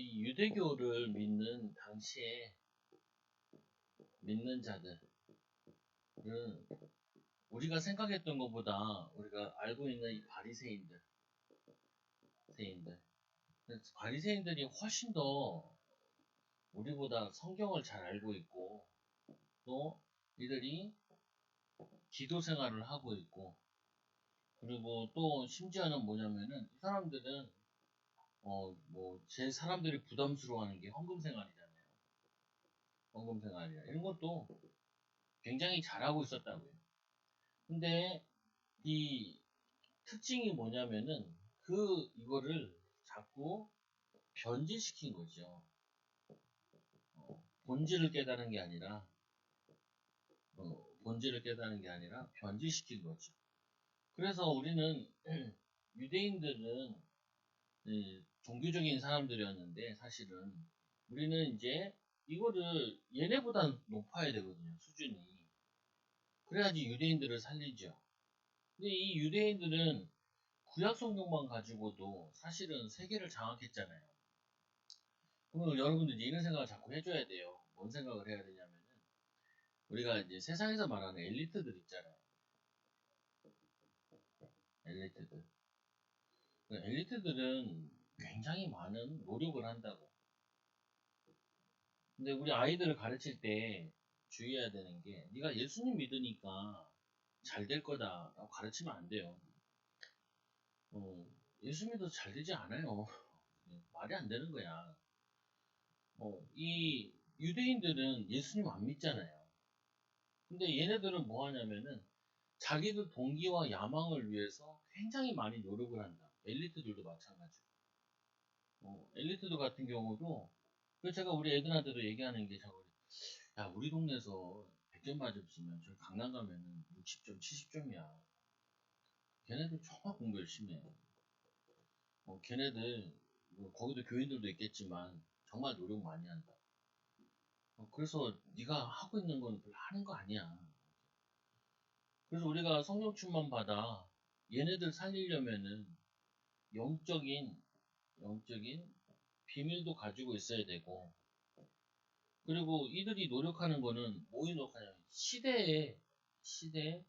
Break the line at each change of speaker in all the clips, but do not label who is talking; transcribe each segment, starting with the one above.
이 유대교를 믿는 당시에 믿는 자들은 우리가 생각했던 것보다 우리가 알고 있는 이 바리새인들, 세인들, 바리새인들이 훨씬 더 우리보다 성경을 잘 알고 있고 또 이들이 기도 생활을 하고 있고 그리고 또 심지어는 뭐냐면은 이 사람들은 어 뭐 제 사람들이 부담스러워하는 게 헌금 생활이잖아요. 헌금 생활이야 이런 것도 굉장히 잘하고 있었다고요. 근데 이 특징이 뭐냐면은 그 이거를 자꾸 변질시킨 거죠. 어, 본질을 깨달은 게 아니라 어, 본질을 깨달은 게 아니라 변질시킨 거죠. 그래서 우리는 유대인들은 이, 종교적인 사람들이었는데 사실은 우리는 이제 이거를 얘네보다 높아야 되거든요 수준이. 그래야지 유대인들을 살리죠. 근데 이 유대인들은 구약 성경만 가지고도 사실은 세계를 장악했잖아요. 그러면 여러분들이 이런 생각을 자꾸 해줘야 돼요. 뭔 생각을 해야 되냐면은 우리가 이제 세상에서 말하는 엘리트들 있잖아요. 엘리트들. 그 엘리트들은 굉장히 많은 노력을 한다고. 근데 우리 아이들을 가르칠 때 주의해야 되는 게 네가 예수님 믿으니까 잘 될 거다라고 가르치면 안 돼요. 어, 예수 믿어도 잘 되지 않아요. 말이 안 되는 거야. 어, 이 유대인들은 예수님 안 믿잖아요. 근데 얘네들은 뭐 하냐면은 자기들 동기와 야망을 위해서 굉장히 많이 노력을 한다. 엘리트들도 마찬가지고. 어, 엘리트들 같은 경우도, 그 제가 우리 애들한테도 얘기하는 게 저거, 야, 우리 동네에서 100점 맞았으면 저기 강남 가면은 60점, 70점이야. 걔네들 정말 공부 열심히 해. 어, 걔네들, 뭐 거기도 교인들도 있겠지만, 정말 노력 많이 한다. 어, 그래서 네가 하고 있는 건 별로 하는 거 아니야. 그래서 우리가 성령 충만 받아 얘네들 살리려면은 영적인 영적인 비밀도 가지고 있어야 되고 그리고 이들이 노력하는 거는 뭐에 노력하냐면 시대에 시대에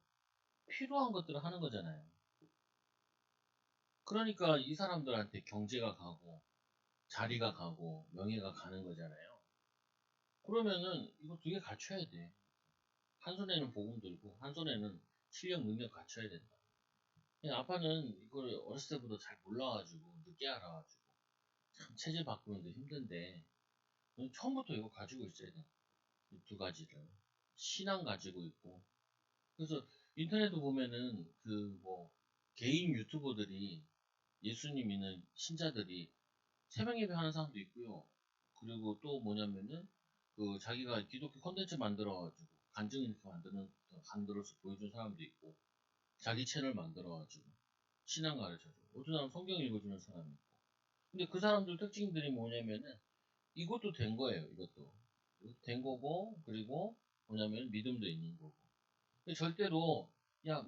필요한 것들을 하는 거잖아요. 그러니까 이 사람들한테 경제가 가고 자리가 가고 명예가 가는 거잖아요. 그러면은 이거 두 개 갖춰야 돼. 한 손에는 복음 들고 한 손에는 실력 능력 갖춰야 된다. 아빠는 이걸 어렸을 때부터 잘 몰라가지고 늦게 알아가지고 참 체질 바꾸는데 힘든데 처음부터 이거 가지고 있어야 돼. 이두 가지를 신앙 가지고 있고 그래서 인터넷에 보면은 그 뭐 개인 유튜버들이 예수님 믿는 신자들이 새벽 예배 하는 사람도 있고요. 그리고 또 뭐냐면은 그 자기가 기독교 컨텐츠 만들어가지고 간증 이렇게 만드는 만들어서 보여준 사람도 있고 자기 채널 만들어가지고 신앙 가르쳐주고 어떤 사람 성경 읽어주는 사람이 근데 그 사람들 특징들이 뭐냐면은 이것도 된 거예요 이것도. 된 거고 그리고 뭐냐면 믿음도 있는 거고. 근데 절대로 야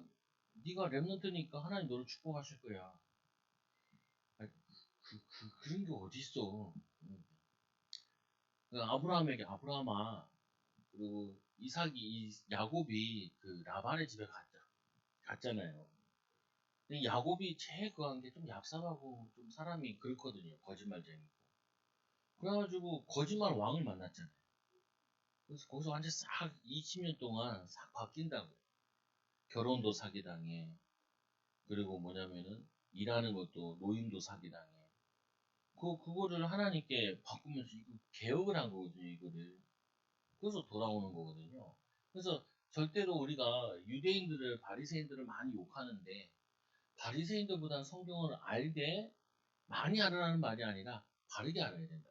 네가 랩런트니까 하나님 너를 축복하실 거야. 아니, 그, 그, 그런 게 어딨어. 그 아브라함에게 아브라함아. 그리고 이삭이 이 야곱이 그 라반의 집에 갔자 갔잖아요. 야곱이 제일 그한 게 좀 얍삽하고 좀 사람이 그렇거든요. 거짓말쟁이고. 그래가지고 거짓말 왕을 만났잖아요. 그래서 거기서 완전 싹 20년 동안 싹 바뀐다고요. 결혼도 사기당해. 그리고 뭐냐면은 일하는 것도 노임도 사기당해. 그, 그거를 하나님께 바꾸면서 이거 개혁을 한 거거든요, 이거를. 그래서 돌아오는 거거든요. 그래서 절대로 우리가 유대인들을 바리새인들을 많이 욕하는데 바리새인들보다는 성경을 알되 많이 알아라는 말이 아니라 바르게 알아야 된다.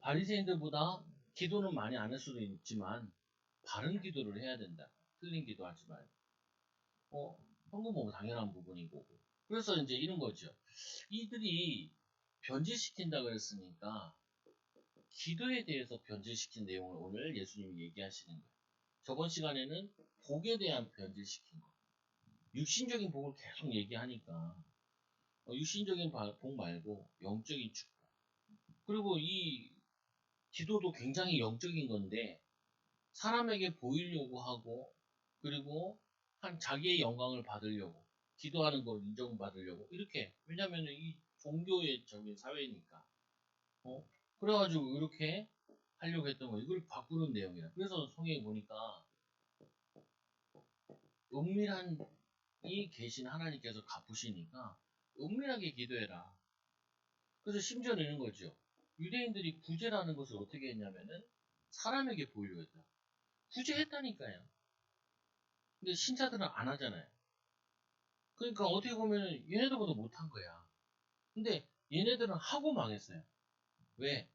바리새인들보다 기도는 많이 안 할 수도 있지만 바른 기도를 해야 된다. 틀린 기도하지 말고. 어, 현금 뭐 당연한 부분이고. 그래서 이제 이런 거죠. 이들이 변질시킨다 그랬으니까 기도에 대해서 변질시킨 내용을 오늘 예수님이 얘기하시는 거예요. 저번 시간에는 복에 대한 변질시킨 거. 육신적인 복을 계속 얘기하니까 어, 육신적인 복 말고 영적인 축복. 그리고 이 기도도 굉장히 영적인 건데 사람에게 보이려고 하고 그리고 한 자기의 영광을 받으려고 기도하는 걸 인정받으려고 이렇게 왜냐면 이 종교의 적인 사회니까. 어? 그래가지고 이렇게 하려고 했던 거 이걸 바꾸는 내용이야. 그래서 성경에 보니까 은밀한 이 계신 하나님께서 갚으시니까 은밀하게 기도해라 그래서 심지어는 이런 거죠 유대인들이 구제라는 것을 어떻게 했냐면은 사람에게 했다 구제했다니까요 근데 신자들은 안 하잖아요 그러니까 어떻게 보면 얘네들보다 못한 거야. 근데 얘네들은 하고 망했어요. 왜?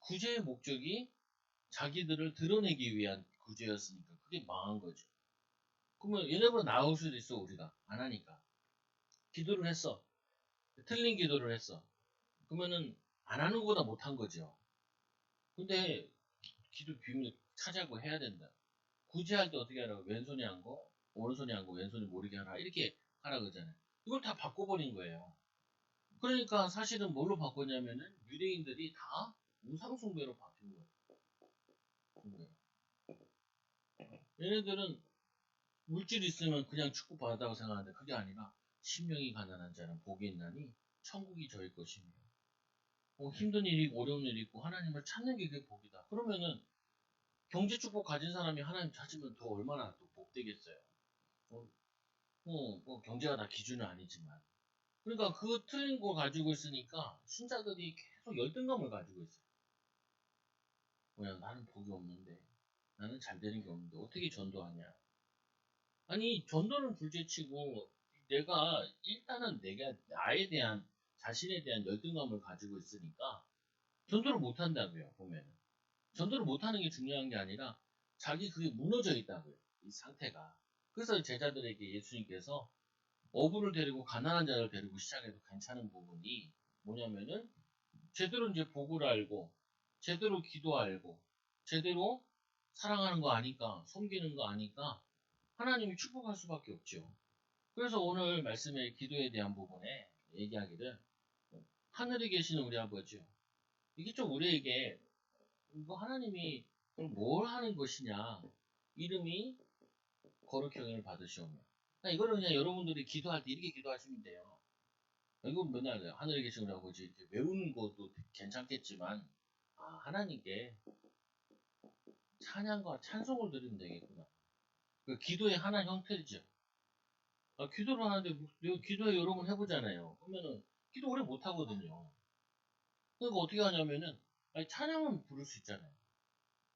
구제의 목적이 자기들을 드러내기 위한 구제였으니까 그게 망한 거죠. 그러면 얘네보다 나을 수도 있어 우리가 안 하니까. 기도를 했어. 틀린 기도를 했어. 그러면은 안 하는 것보다 못한 거죠. 근데 기도 비밀 찾아고 해야 된다. 구제할 때 어떻게 하라고 왼손이 안고 오른손이 안고 왼손이 모르게 하라 이렇게 하라 그러잖아요. 이걸 다 바꿔버린 거예요. 그러니까 사실은 뭘로 바꿨냐면은 유대인들이 다 우상숭배로 바뀐 거예요. 얘네들은 물질 있으면 그냥 축복받았다고 생각하는데 그게 아니라 심령이 가난한 자는 복이 있나니 천국이 저희 것이며 뭐 힘든 일이 어려운 일이 있고 하나님을 찾는 게 그게 복이다. 그러면은 경제 축복 가진 사람이 하나님 찾으면 더 얼마나 또 복되겠어요. 어, 뭐, 뭐 경제가 다 기준은 아니지만 그러니까 그 틀린 거 가지고 있으니까 신자들이 계속 열등감을 가지고 있어요. 뭐야 나는 복이 없는데 나는 잘 되는 게 없는데 어떻게 전도하냐? 아니 전도는 둘째치고 내가 일단은 내가 나에 대한 자신에 대한 열등감을 가지고 있으니까 전도를 못 한다고요 보면은. 전도를 못 하는 게 중요한 게 아니라 자기 그게 무너져 있다고요 이 상태가. 그래서 제자들에게 예수님께서 어부를 데리고 가난한 자를 데리고 시작해도 괜찮은 부분이 뭐냐면은 제대로 이제 복을 알고 제대로 기도 알고 제대로 사랑하는 거 아니까 섬기는 거 아니까 하나님이 축복할 수밖에 없죠. 그래서 오늘 말씀의 기도에 대한 부분에 얘기하기를 하늘에 계시는 우리 아버지요. 이게 좀 우리에게 이거 하나님이 뭘 하는 것이냐 이름이 거룩 형을 받으시오며. 그러니까 이거는 그냥 여러분들이 기도할 때 이렇게 기도하시면 돼요. 이건 맨날 하늘에 계신 우리 아버지 이렇게 외우는 것도 괜찮겠지만 아 하나님께 찬양과 찬송을 드리면 되겠구나. 그 기도의 하나 형태죠. 아, 기도를 하는데 내가 기도에 여러 번 해보잖아요. 그러면은 기도 오래 못 하거든요. 그러니까 어떻게 하냐면은 아니, 찬양은 부를 수 있잖아요.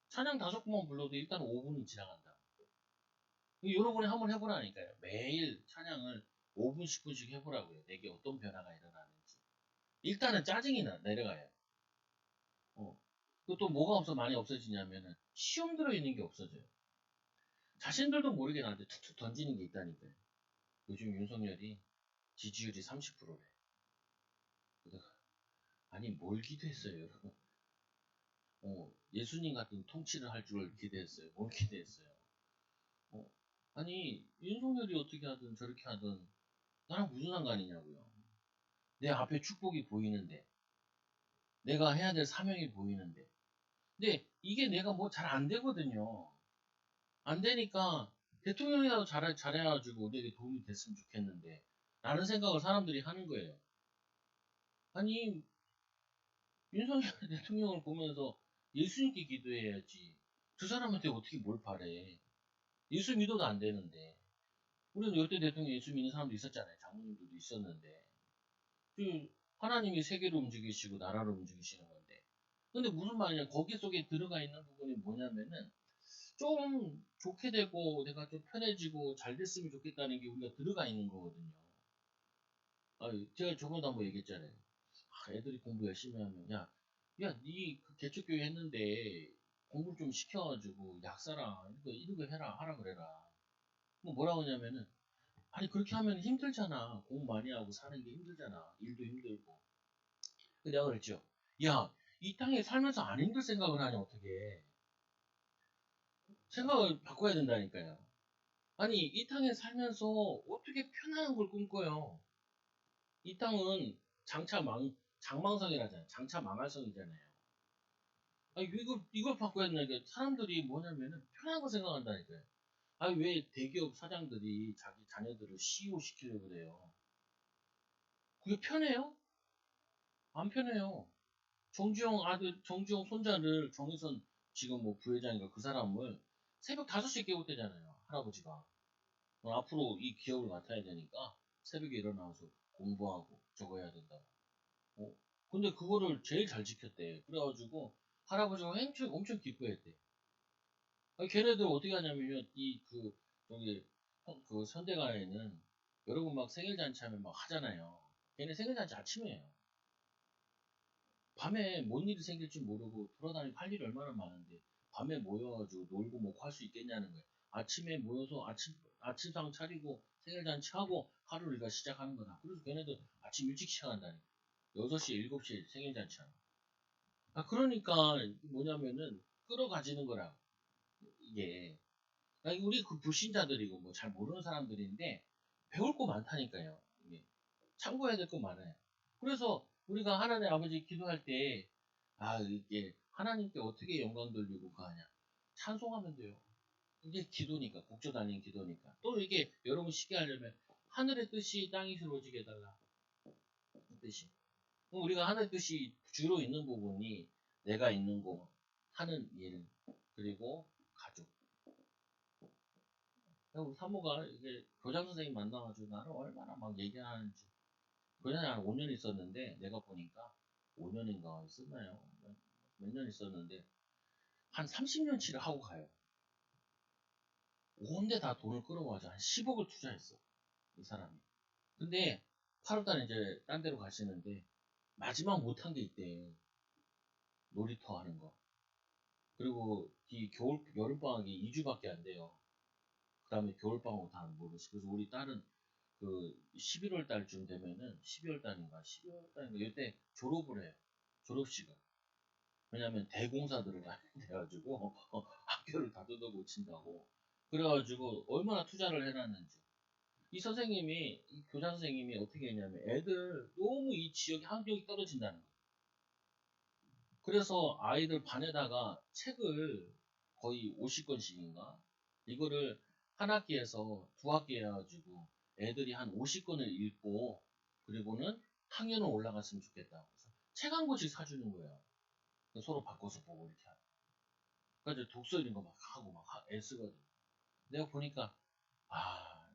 찬양 다섯 번만 불러도 일단 5분이 지나간다. 여러 번에 한번 해보라니까요. 매일 찬양을 5분, 10분씩 해보라고요. 내게 어떤 변화가 일어나는지. 일단은 짜증이 나, 내려가요. 어. 그또 뭐가 없어 많이 없어지냐면은 시험 들어있는 게 없어져요. 자신들도 모르게 나한테 툭툭 던지는 게 있다니까요. 요즘 윤석열이 지지율이 30%래. 아니 뭘 기대했어요. 어, 예수님 같은 통치를 할 줄 기대했어요. 뭘 기대했어요. 어, 아니 윤석열이 어떻게 하든 저렇게 하든 나랑 무슨 상관이냐고요. 내 앞에 축복이 보이는데 내가 해야 될 사명이 보이는데 근데 이게 내가 뭐 잘 안 되거든요. 안 되니까 대통령이라도 잘, 잘해가지고 우리에게 도움이 됐으면 좋겠는데 라는 생각을 사람들이 하는 거예요. 아니 윤석열 대통령을 보면서 예수님께 기도해야지. 저 사람한테 어떻게 뭘 바래? 예수 믿어도 안 되는데. 우리는 열대 대통령 예수 믿는 사람도 있었잖아요. 장모님들도 있었는데. 그 하나님이 세계로 움직이시고 나라로 움직이시는 건데. 근데 무슨 말이냐. 거기 속에 들어가 있는 부분이 뭐냐면은 좀 좋게 되고 내가 좀 편해지고 잘 됐으면 좋겠다는 게 우리가 들어가 있는 거거든요. 아, 제가 저번에 한번 얘기했잖아요. 아, 애들이 공부 열심히 하면 야, 야, 니그 개척교회 했는데 공부 좀 시켜가지고 약사라 이거 이거 해라 하라 그래라. 뭐 뭐라고 하냐면은 아니 그렇게 하면 힘들잖아. 공부 많이 하고 사는 게 힘들잖아. 일도 힘들고. 내가 그랬죠. 야, 이 땅에 살면서 안 힘들 생각을 하냐 어떻게? 생각을 바꿔야 된다니까요. 아니 이 땅에 살면서 어떻게 편안한 걸 꿈꿔요? 이 땅은 장차 망 장망성이라잖아요. 장차 망할 성이잖아요. 아 이거 이걸 바꿔야 되는 사람들이 뭐냐면은 편한 거 생각한다니까요. 아 왜 대기업 사장들이 자기 자녀들을 CEO 시키려고 그래요? 그게 편해요? 안 편해요. 정주영 아들, 정주영 손자를 정의선 지금 뭐 부회장인가 그 사람을 새벽 5시에 깨웠대잖아요. 할아버지가. 어, 앞으로 이 기업을 맡아야 되니까 새벽에 일어나서 공부하고 저거 해야 된다고. 어? 근데 그거를 제일 잘 지켰대. 그래가지고 할아버지가 엄청, 엄청 기뻐했대. 아니, 걔네들 어떻게 하냐면요. 이, 그, 저기, 형, 그 선대가에는 여러분 막 생일잔치 하면 막 하잖아요. 걔네 생일잔치 아침에 해요. 밤에 뭔 일이 생길지 모르고 돌아다니고 할 일이 얼마나 많은데 밤에 모여가지고 놀고 먹고 할 수 있겠냐는 거예요. 아침에 모여서 아침, 아침상 차리고 생일잔치 하고 하루를 일가 시작하는 거다. 그래서 걔네들 아침 일찍 시작한다니. 6시, 7시에 생일잔치 하는 아, 그러니까 뭐냐면은 끌어가지는 거라. 이게. 아니, 우리 그 불신자들이고 뭐 잘 모르는 사람들인데 배울 거 많다니까요. 이게. 참고해야 될 거 많아요. 그래서 우리가 하나님 아버지 기도할 때, 아, 이게 하나님께 어떻게 영광 돌리고 가냐. 찬송하면 돼요. 이게 기도니까, 국조 달린 기도니까. 또 이게 여러분 쉽게 하려면, 하늘의 뜻이 땅이 이루어지게 해달라. 그 뜻이. 그럼 우리가 하늘의 뜻이 주로 있는 부분이 내가 있는 곳, 하는 일, 그리고 가족. 우리 사모가 이게 교장 선생님 만나가지고 나를 얼마나 막 얘기하는지. 한 5년 있었는데 내가 보니까 5년인가 있었나요? 몇 년 있었는데 한 30년치를 하고 가요. 온데 다 돈을 끌어모아서 한 10억을 투자했어. 이 사람이. 근데 8월달에 이제 딴 데로 가시는데 마지막 못한 게 있대. 놀이터 하는 거. 그리고 이 겨울, 여름방학이 2주밖에 안 돼요. 그 다음에 겨울방학 다안 모르시. 그래서 우리 딸은 그 11월 달쯤 되면은 12월 달인가 12월 달인가 이때 졸업을 해요. 졸업식을. 왜냐면 대공사 들어가야 돼가지고 어, 학교를 다 뜯어 고친다고. 그래가지고 얼마나 투자를 해놨는지. 이 선생님이 이 교장 선생님이 어떻게 했냐면 애들 너무 이 지역에 학력이 떨어진다는 거예요. 그래서 아이들 반에다가 책을 거의 50권씩인가 이거를 한 학기에서 두 학기 해가지고 애들이 한 50권을 읽고 그리고는 학년을 올라갔으면 좋겠다. 그래서 책 한 권씩 사주는 거예요. 서로 바꿔서 보고 이렇게 하고. 그래서 독서 이런 거 막 하고 막 애쓰거든. 내가 보니까 아,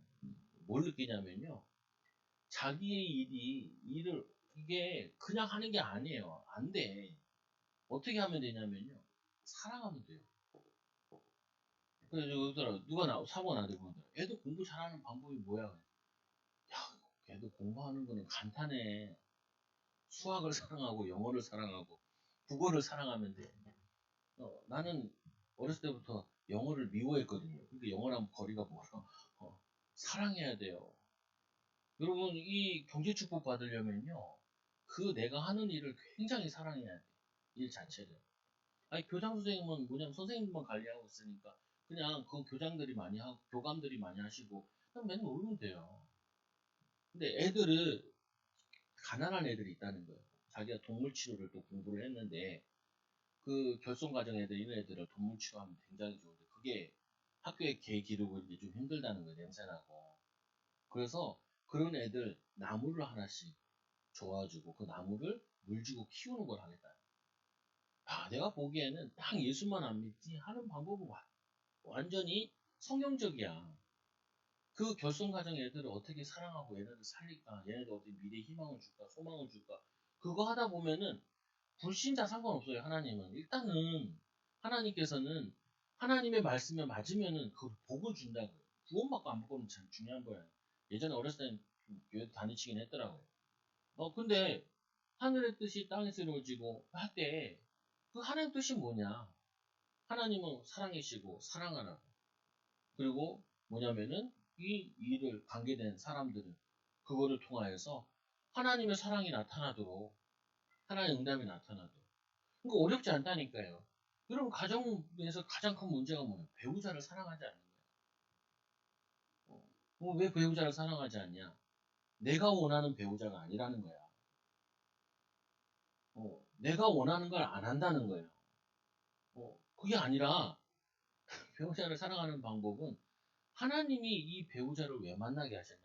뭘 느끼냐면요. 자기의 일이 일을 이게 그냥 하는 게 아니에요. 안 돼. 어떻게 하면 되냐면요. 사랑하면 돼요. 그래서 여기더라 누가 나 사고 나한테 그러더라. 애도 공부 잘하는 방법이 뭐야? 야, 걔도 공부하는 거는 간단해. 수학을 사랑하고 영어를 사랑하고 국어를 사랑하면 돼. 어, 나는 어렸을 때부터 영어를 미워했거든요. 그러니까 영어랑 거리가 멀어. 어, 사랑해야 돼요. 여러분 이 경제 축복 받으려면요. 그 내가 하는 일을 굉장히 사랑해야 돼. 일 자체를. 아니 교장 선생님은 뭐냐면 선생님만 관리하고 있으니까 그냥 그 교장들이 많이 하고 교감들이 많이 하시고 그냥 맨날 놀면 돼요. 근데 애들은 가난한 애들이 있다는 거예요. 자기가 동물 치료를 또 공부를 했는데 그 결손 과정 애들 이런 애들을 동물 치료하면 굉장히 좋은데 그게 학교에 개 기르고 이제 좀 힘들다는 거예요. 냄새나고. 그래서 그런 애들 나무를 하나씩 줘가지고 그 나무를 물 주고 키우는 걸 하겠다. 아, 내가 보기에는 딱 예수만 안 믿지 하는 방법은 와, 완전히 성경적이야. 그 결손 가정 애들을 어떻게 사랑하고 얘네들 살릴까? 얘네들 어떻게 미래 희망을 줄까? 소망을 줄까? 그거 하다 보면은 불신자 상관없어요. 하나님은 일단은 하나님께서는 하나님의 말씀에 맞으면은 그 복을 준다고요. 구원받고 안 받고는 참 중요한 거예요. 예전에 어렸을 때 교회 다니치긴 했더라고요. 어 근데 하늘의 뜻이 땅에서 이루어지고 할 때 그 하나님 뜻이 뭐냐? 하나님은 사랑이시고 사랑하라고. 그리고 뭐냐면은 이 일을 관계된 사람들은 그거를 통하여서 하나님의 사랑이 나타나도록 하나님의 응답이 나타나도록 그러니까 어렵지 않다니까요. 여러분 가정에서 가장 큰 문제가 뭐예요? 배우자를 사랑하지 않는 거예요. 어, 왜 배우자를 사랑하지 않냐? 내가 원하는 배우자가 아니라는 거야. 내가 원하는 걸 안 한다는 거예요. 어, 그게 아니라 배우자를 사랑하는 방법은 하나님이 이 배우자를 왜 만나게 하셨냐?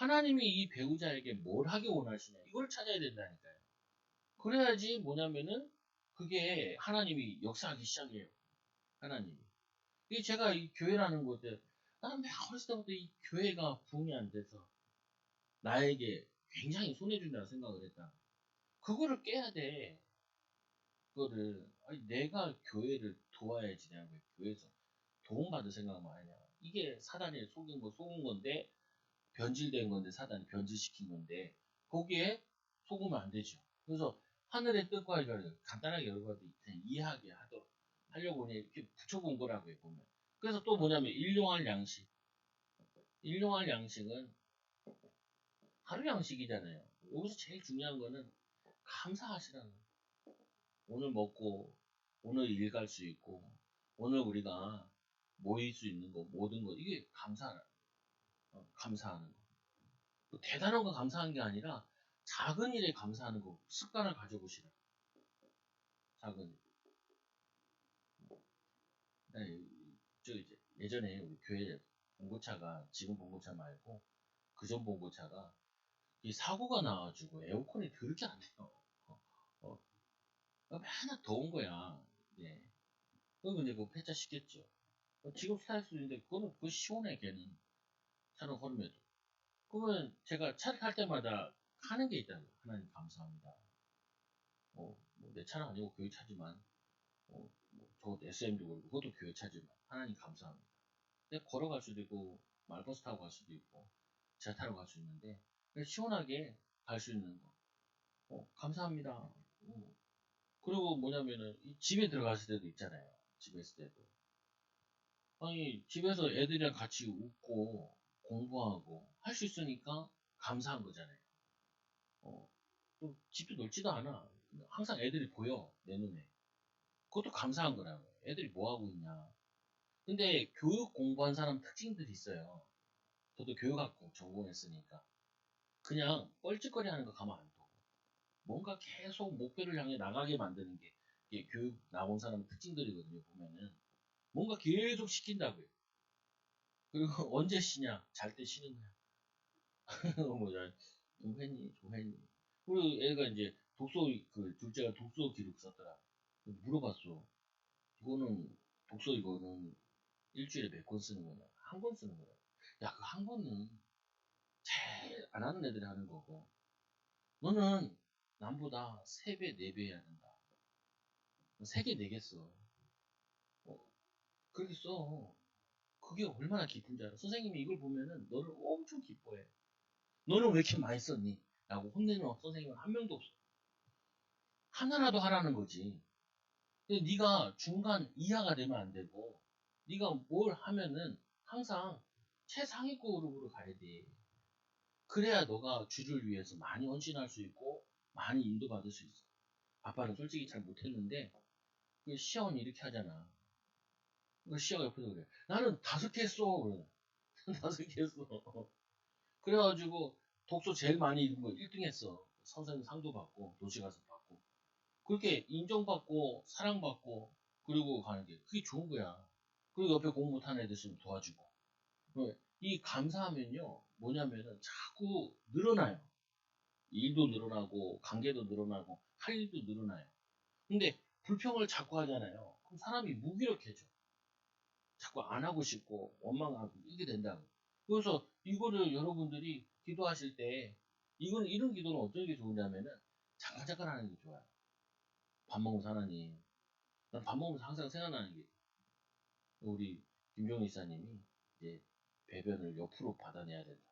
하나님이 이 배우자에게 뭘 하기 원하시냐? 이걸 찾아야 된다니까요. 그래야지 뭐냐면은 그게 하나님이 역사하기 시작해요. 하나님이. 이게 제가 이 교회라는 곳에 나는 내가 어렸을 때부터 이 교회가 부흥이 안 돼서 나에게 굉장히 손해준다고 생각을 했다. 그거를 깨야 돼. 그거를 아니, 내가 교회를 도와야지 내가 왜 교회에서 도움받을 생각만 하냐. 이게 사단이 속인 거 속은 건데 변질된 건데 사단이 변질시킨 건데 거기에 속으면 안 되죠. 그래서 하늘의 뜻과 이걸 간단하게 여러분들 이해하게 하도록 하려고 이렇게 붙여본 거라고요 보면. 그래서 또 뭐냐면 일용할 양식. 일용할 양식은 하루 양식이잖아요. 여기서 제일 중요한 거는 감사하시라는 거예요. 오늘 먹고 오늘 일 갈 수 있고 오늘 우리가 모일 수 있는 거 모든 거 이게 감사 어, 감사하는 거. 뭐 대단한 거 감사한 게 아니라 작은 일에 감사하는 거 습관을 가져보시라. 작은 일. 네, 저 이제 예전에 우리 교회 봉고차가 지금 봉고차 말고 그전 봉고차가 이 사고가 나가지고 에어컨이 안 돼요. 어, 어. 맨날 더운 거야. 예. 그러면 이제 그 폐차 시켰죠. 어, 지금 스타일스 있는데 그거는 그 시원해 걔는 차를 걸으면도. 그러면 제가 차를 탈 때마다 하는 게 있다는 거예요. 하나님 감사합니다. 어, 뭐내 차는 아니고 교회 차지만 어, 뭐, 저 SM도 그렇고 그것도 교회 차지만 하나님 감사합니다. 내가 걸어갈 수도 있고 말버스 타고 갈 수도 있고 지하 타러 갈 수 있는데 시원하게 갈 수 있는 거. 어, 감사합니다. 어. 그리고 뭐냐면은 이 집에 들어갔을 때도 있잖아요. 집에 있을 때도. 아니 집에서 애들이랑 같이 웃고 공부하고 할 수 있으니까 감사한 거잖아요. 어, 또 집도 넓지도 않아. 항상 애들이 보여 내 눈에. 그것도 감사한 거라고. 애들이 뭐 하고 있냐. 근데 교육 공부한 사람 특징들이 있어요. 저도 교육학부 전공했으니까. 그냥 뻘짓거리 하는 거 가만 안 둬. 뭔가 계속 목표를 향해 나가게 만드는 게 교육 나온 사람 특징들이거든요, 보면은. 뭔가 계속 시킨다고요. 그리고 언제 쉬냐? 잘 때 쉬는 거야. 뭐냐? 좀 했니? 그리고 애가 이제 독서, 그 둘째가 독서 기록 썼더라. 물어봤어. 이거는, 독서 이거는 일주일에 몇 권 쓰는 거냐? 한 권 쓰는 거야. 야, 그 한 권은 제일 안 하는 애들이 하는 거고. 너는 남보다 3배, 4배 해야 된다. 3개 내겠어. 어, 그렇게 써. 그게 얼마나 기쁜지 알아? 선생님이 이걸 보면은 너를 엄청 기뻐해. 너는 왜 이렇게 많이 썼니? 라고 혼내는 선생님은 한 명도 없어. 하나라도 하라는 거지. 근데 네가 중간 이하가 되면 안 되고 네가 뭘 하면은 항상 최상위권 그룹으로 가야 돼. 그래야 너가 주를 위해서 많이 헌신할 수 있고 많이 인도받을 수 있어. 아빠는 솔직히 잘 못했는데 그 시험은 이렇게 하잖아. 그 시험 옆에서 그래. 나는 다섯 개 했어. 그래. 다섯 개 했어. 그래가지고 독서 제일 많이 읽은 거 1등 했어. 선생님 상도 받고 도시가서 받고 그렇게 인정받고 사랑받고 그리고 가는 게 그게 좋은 거야. 그리고 옆에 공부 못하는 애들 있으면 도와주고 이 감사하면요 뭐냐면은 자꾸 늘어나요. 일도 늘어나고 관계도 늘어나고 할 일도 늘어나요. 근데 불평을 자꾸 하잖아요. 그럼 사람이 무기력해져. 자꾸 안 하고 싶고 원망하고 이게 된다고. 그래서 이거를 여러분들이 기도하실 때 이건 이런 기도는 어떤 게 좋으냐면은 잠깐 잠깐 하는 게 좋아요. 밥 먹으면서 하나님. 난 밥 먹으면서 항상 생각나는 게 우리 김종희 이사님이 이제 배변을 옆으로 받아내야 된다.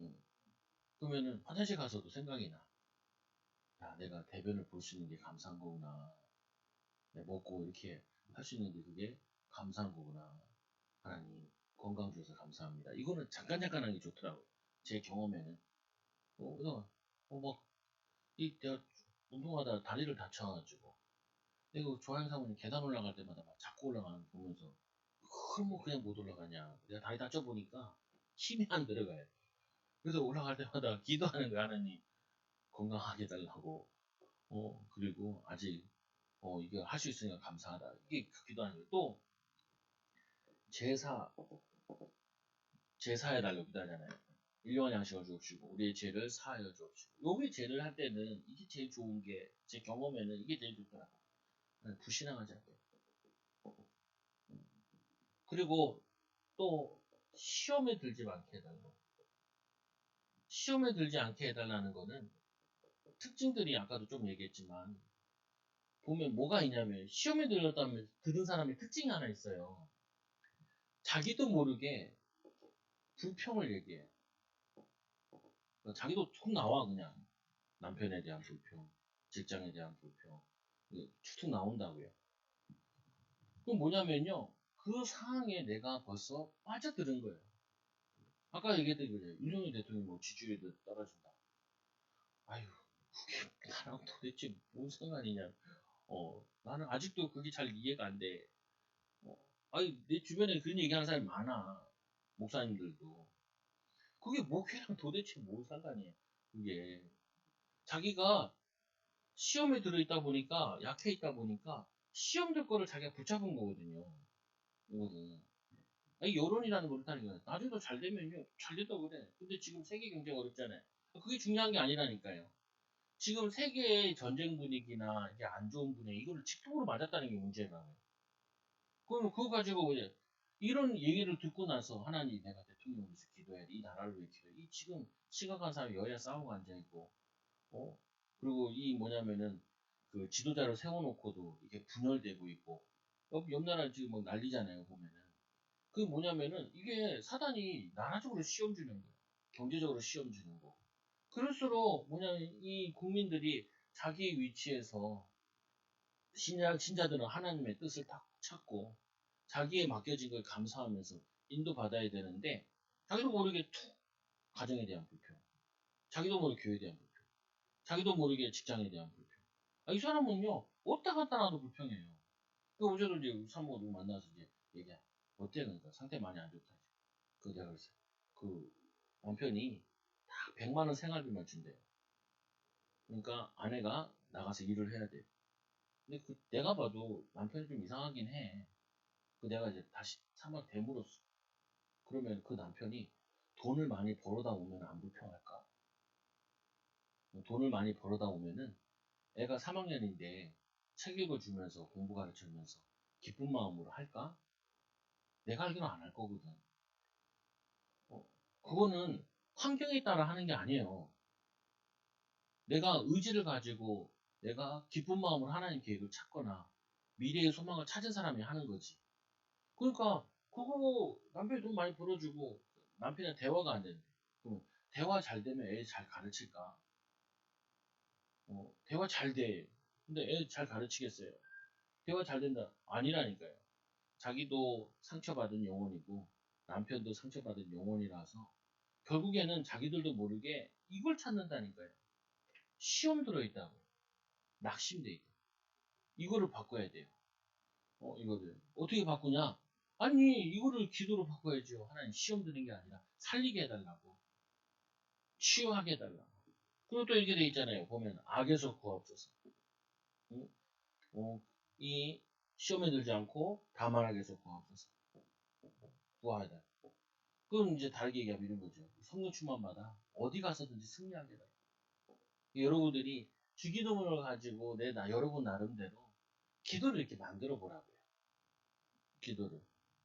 음. 그러면은 화장실 가서도 생각이 나. 야, 내가 대변을 볼 수 있는 게 감사한 거구나. 먹고 이렇게 할 수 있는 게 그게 감사한 거구나. 하나님, 건강 주셔서 감사합니다. 이거는 잠깐 잠깐 하는 게 좋더라고요. 제 경험에는. 어, 그래서, 어, 막, 이, 내가 운동하다 다리를 다쳐가지고, 내가 조항 사모님 계단 올라갈 때마다 막 자꾸 올라가는 거 보면서, 그걸 뭐 그냥 못 올라가냐. 내가 다리 다쳐보니까 힘이 안 들어가요. 그래서 올라갈 때마다 기도하는 거야, 하나님. 건강하게 해달라고. 어, 그리고 아직, 어, 이거 할수 있으니까 감사하다. 이게 그 기도하는 거예요. 또, 제사, 제사해달라고 기도하잖아요. 일용할 양식을 주옵시고, 우리의 죄를 사하여 주옵시고. 요게 죄를 할 때는 이게 제일 좋은 게, 제 경험에는 이게 제일 좋더라고요. 네, 불신앙하지 않게. 그리고 또, 시험에 들지 않게 해달라고. 시험에 들지 않게 해달라는 거는 특징들이 아까도 좀 얘기했지만 보면 뭐가 있냐면 시험에 들었다면 들은 사람의 특징이 하나 있어요. 자기도 모르게 불평을 얘기해. 자기도 툭 나와 그냥 남편에 대한 불평, 직장에 대한 불평 툭툭 나온다고요. 그럼 뭐냐면요 그 상황에 내가 벌써 빠져드는 거예요. 아까 얘기했던 거죠. 윤석열 대통령이 뭐 지지율이 떨어진다. 아유, 그게 나랑 도대체 뭔 상관이냐. 어, 나는 아직도 그게 잘 이해가 안 돼. 어, 아니, 내 주변에 그런 얘기 하는 사람이 많아. 목사님들도. 그게 목회랑 도대체 뭔 상관이에요. 그게. 자기가 시험에 들어있다 보니까, 약해 있다 보니까, 시험 될 거를 자기가 붙잡은 거거든요. 이거는. 아니, 여론이라는 걸 그렇다니까요. 나중에 더잘 되면요. 잘 됐다고 그래. 근데 지금 세계 경쟁 어렵잖아요. 그게 중요한 게 아니라니까요. 지금 세계의 전쟁 분위기나 이게 안 좋은 분위기, 이거를 직통으로 맞았다는 게 문제라고요. 그러면 그거 가지고 이제 이런 얘기를 듣고 나서 하나님 내가 기도해야 돼. 이 나라를 위해 기도해. 이 지금 심각한 사람이 여야 싸우고 앉아있고, 어? 그리고 이 뭐냐면은 그 지도자를 세워놓고도 이게 분열되고 있고, 옆, 옆 나라 지금 뭐 난리잖아요, 보면은. 그게 뭐냐면은 이게 사단이 나라적으로 시험 주는 거예요. 경제적으로 시험 주는 거. 그럴수록 뭐냐면 이 국민들이 자기 위치에서 신자, 신자들은 하나님의 뜻을 딱 찾고 자기에 맡겨진 걸 감사하면서 인도받아야 되는데 자기도 모르게 툭 가정에 대한 불평 자기도 모르게 교회에 대한 불평 자기도 모르게 직장에 대한 불평. 아, 이 사람은요 어디다 갖다 놔도 불평해요. 그 어제도 이제 사모 누구 만나서 이제 얘기해. 어때? 그러니까 상태 많이 안 좋다. 그 내가 그랬어요. 그 남편이 딱 100만 원 생활비만 준대요. 그러니까 아내가 나가서 일을 해야 돼요. 근데 그 내가 봐도 남편이 좀 이상하긴 해. 그 내가 이제 다시 한번 되물었어. 그러면 그 남편이 돈을 많이 벌어다 오면 안 불평할까? 돈을 많이 벌어다 오면은 애가 3학년인데 책 읽어주면서 공부 가르치면서 기쁜 마음으로 할까? 내가 알기로는 안 할 거거든. 어, 그거는 환경에 따라 하는 게 아니에요. 내가 의지를 가지고 내가 기쁜 마음으로 하나님 계획을 찾거나 미래의 소망을 찾은 사람이 하는 거지. 그러니까 그거 남편이 돈 많이 벌어주고 남편이랑 대화가 안 되는데 그러면 대화 잘 되면 애 잘 가르칠까? 어, 대화 잘 돼. 근데 애 잘 가르치겠어요? 대화 잘 된다. 아니라니까요. 자기도 상처받은 영혼이고 남편도 상처받은 영혼이라서 결국에는 자기들도 모르게 이걸 찾는다니까요. 시험 들어있다고. 낙심돼. 이거를 바꿔야 돼요. 어, 이거를. 어떻게 바꾸냐? 아니, 이거를 기도로 바꿔야죠. 하나님 시험 드는 게 아니라 살리게 해달라고. 치유하게 해달라고. 그리고 또 이렇게 돼 있잖아요. 보면, 악에서 구하옵소서. 응? 어, 이 시험에 들지 않고 다만 악에서 구하옵소서. 구하야 그럼 이제 다르게 얘기하면 이런 거죠. 성령 충만마다 어디 가서든지 승리하게 돼. 여러분들이 주기도문을 가지고 내 나 여러분 나름대로 기도를 이렇게 만들어 보라고요. 기도를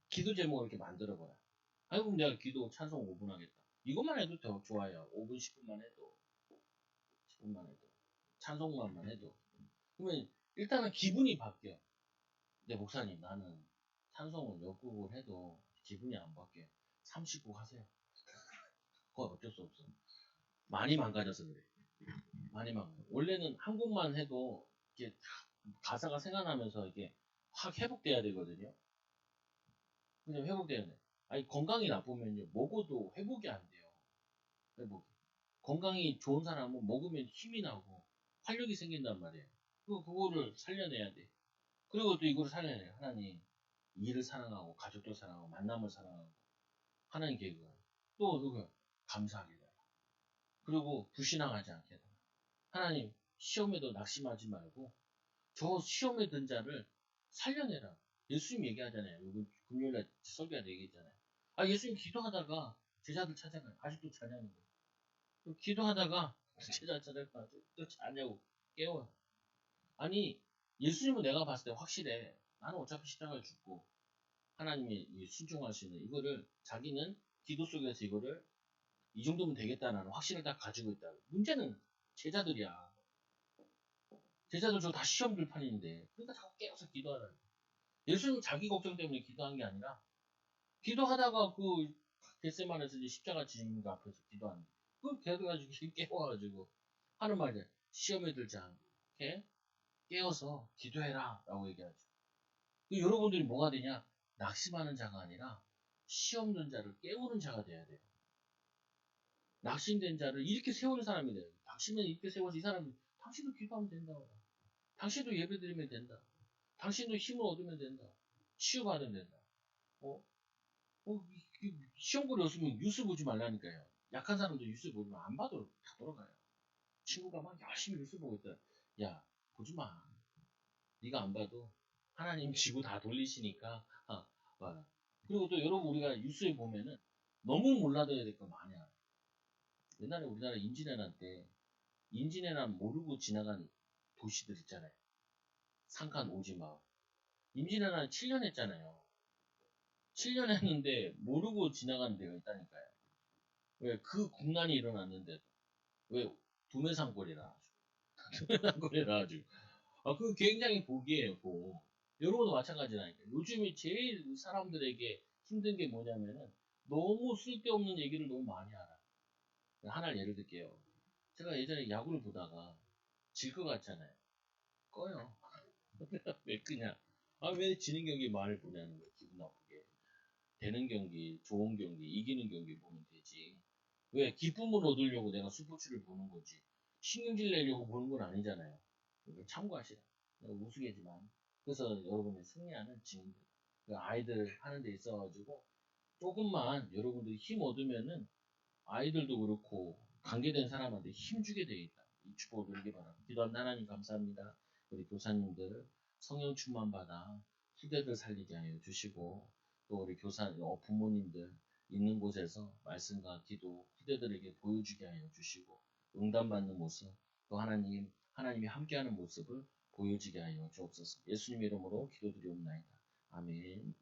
기도 제목을 이렇게 만들어 보라. 아니 그럼 내가 기도 찬송 5분 하겠다. 이것만 해도 더 좋아요. 5분 10분만 해도 10분만 해도 찬송만만 해도 그러면 일단은 기분이 바뀌어. 내 목사님 나는 찬송을 역곡을 해도 기분이 안 바뀌어. 39 하세요. 그건 어쩔 수 없어. 많이 망가져서 그래. 많이 망가져. 원래는 한 곡만 해도 이게 가사가 생각나면서 이게 확 회복돼야 되거든요. 그냥 돼. 아니 건강이 나쁘면요 먹어도 회복이 안 돼요. 회복이. 건강이 좋은 사람은 먹으면 힘이 나고 활력이 생긴단 말이에요. 그 그거를 살려내야 돼. 그리고 또 이거를 살려내야 돼. 하나님 일을 사랑하고 가족도 사랑하고 만남을 사랑하고 하나님 계획을 또 누구 감사하게 돼. 그리고 불신앙하지 않게 돼. 하나님 시험에도 낙심하지 말고 저 시험에 든 자를 살려내라. 예수님 얘기하잖아요. 금요일날 설교할 얘기했잖아요. 아 예수님 기도하다가 제자들 찾아가요. 아직도 자냐는 거예요. 또 기도하다가 제자 찾아가 또 자냐고 깨워요. 아니 예수님은 내가 봤을 때 확실해. 나는 어차피 십자가를 죽고 하나님이 이 순종하시는 이거를 자기는 기도 속에서 이거를 이 정도면 되겠다는 확신을 다 가지고 있다. 문제는 제자들이야. 제자들 저거 다 시험 들판인데 그러니까 자꾸 깨워서 기도하라. 예수님 자기 걱정 때문에 기도한 게 아니라 기도하다가 그 겟세만에서 이제 십자가 지는 거 앞에서 기도하는 그 걔가지고 깨워가지고 하는 말이야. 시험에 들지 않게 깨워서 기도해라 라고 얘기하죠. 그 여러분들이 뭐가 되냐? 낙심하는 자가 아니라 시험 든 자를 깨우는 자가 돼야 돼요. 낙심된 자를 이렇게 세우는 사람이 돼요. 당신은 이렇게 세워서 이 사람이 당신도 기도하면 된다. 당신도 예배 드리면 된다. 당신도 힘을 얻으면 된다. 치유받으면 된다. 어? 어, 이- 이- 시험 걸이 없으면 뉴스 보지 말라니까요. 약한 사람도 뉴스 보지만 안 봐도 다 돌아가요. 친구가 막 열심히 뉴스 보고 있다. 야, 보지 마. 네가 안 봐도 하나님 지구 다 돌리시니까 아, 봐. 그리고 또 여러분 우리가 뉴스에 보면은 너무 몰라둬야 될 거 많이 알아. 옛날에 우리나라 임진왜란 때 임진왜란 모르고 지나간 도시들 있잖아요. 상간 오지마을. 임진왜란 7년 했잖아요. 7년 했는데 모르고 지나간 데가 있다니까요. 왜 그 국난이 일어났는데도 왜 두메산골이라 가지고 두메산골이라 가지고 아, 그 굉장히 복이에요, 복. 여러분도 마찬가지라니까. 요즘에 제일 사람들에게 힘든 게 뭐냐면은 너무 쓸데없는 얘기를 너무 많이 알아. 하나를 예를 들게요. 제가 예전에 야구를 보다가 질 것 같잖아요. 꺼요. 왜 끄냐? 아, 왜 지는 경기 말을 보냐는 거예요. 기분 나쁘게. 되는 경기, 좋은 경기, 이기는 경기 보면 되지. 왜? 기쁨을 얻으려고 내가 스포츠를 보는 거지. 신경질 내려고 보는 건 아니잖아요. 이걸 참고하시라. 우스개지만. 그래서 여러분이 승리하는 증인들. 그 아이들 하는 데 있어가지고 조금만 여러분들이 힘 얻으면은 아이들도 그렇고 관계된 사람한테 힘주게 돼 있다. 이 축복을 누리기 바랍니다. 기도합니다. 하나님 감사합니다. 우리 교사님들 성령 충만 받아 후대들 살리게 하여 주시고 또 우리 교사 어, 부모님들 있는 곳에서 말씀과 기도 후대들에게 보여주게 하여 주시고 응답받는 모습 또 하나님 하나님이 함께하는 모습을 보여지게 하여 주옵소서. 예수님 이름으로 기도드리옵나이다. 아멘.